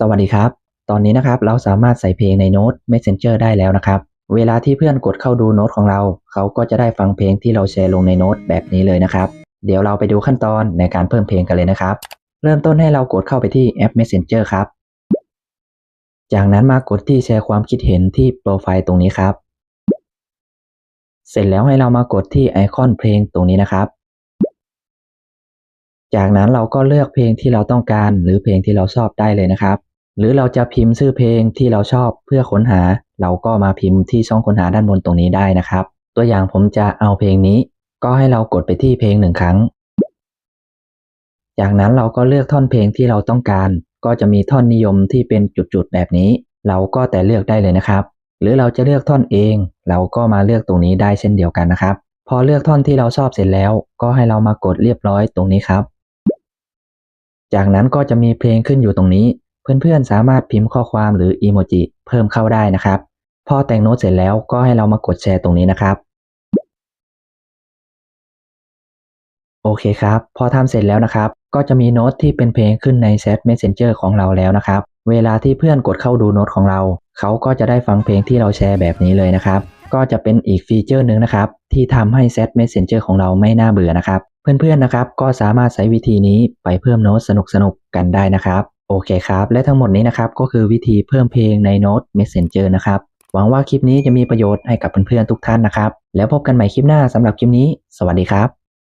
สวัสดีครับ ตอนนี้นะครับเราสามารถใส่เพลงในโน้ต Messenger ได้แล้วนะครับ เวลาที่เพื่อนกดเข้าดูโน้ตของเรา เขาก็จะได้ฟังเพลงที่เราแชร์ลงในโน้ตแบบนี้เลยนะครับ เดี๋ยวเราไปดูขั้นตอนในการเพิ่มเพลงกันเลยนะครับ เริ่มต้นให้เรากดเข้าไปที่แอป Messenger ครับ จากนั้นมากดที่แชร์ความคิดเห็นที่โปรไฟล์ตรงนี้ครับ เสร็จแล้วให้เรามากดที่ไอคอนเพลงตรงนี้นะครับ จากนั้นเราก็เลือกเพลงที่เราต้องการหรือเพลงที่เราชอบได้เลยนะครับ หรือเราจะพิมพ์ชื่อเพลงที่เราชอบเพื่อค้นหา เราก็มาพิมพ์ที่ช่องค้นหาด้านบนตรงนี้ได้นะครับ ตัวอย่างผมจะเอาเพลงนี้ ก็ให้เรากดไปที่เพลงหนึ่งครั้ง จากนั้นเราก็เลือกท่อนเพลงที่เราต้องการ ก็จะมีท่อนนิยมที่เป็นจุดๆแบบนี้ เราก็แต่เลือกได้เลยนะครับ หรือเราจะเลือกท่อนเอง เราก็มาเลือกตรงนี้ได้เช่นเดียวกันนะครับ พอเลือกท่อนที่เราชอบเสร็จแล้ว ก็ให้เรามากดเรียบร้อยตรงนี้ครับ จากนั้นก็จะมีเพลงขึ้นอยู่ตรงนี้ เพื่อนๆ สามารถพิมพ์ข้อความหรืออีโมจิเพิ่มเข้าได้นะครับ พอแต่งโน้ตเสร็จแล้วก็ให้เรามากดแชร์ตรงนี้นะครับ โอเคครับ พอทำเสร็จแล้วนะครับ ก็จะมีโน้ตที่เป็นเพลงขึ้นในแชท Messenger ของเราแล้วนะครับ เวลาที่เพื่อนกดเข้าดูโน้ตของเรา เขาก็จะได้ฟังเพลงที่เราแชร์แบบนี้เลยนะครับ ก็จะเป็นอีกฟีเจอร์หนึ่งนะครับ ที่ทำให้แชท Messenger ของเราไม่น่าเบื่อนะครับ เพื่อนๆนะครับ ก็สามารถใช้วิธีนี้ไปเพิ่มโน้ตสนุกๆกันได้นะครับ โอเคครับ และทั้งหมดนี้นะครับก็คือวิธีเพิ่มเพลงในโน้ต Messenger นะครับ หวังว่าคลิปนี้จะมีประโยชน์ให้กับเพื่อนๆทุกท่านนะครับ แล้วพบกันใหม่คลิปหน้าสำหรับคลิปนี้ สวัสดีครับ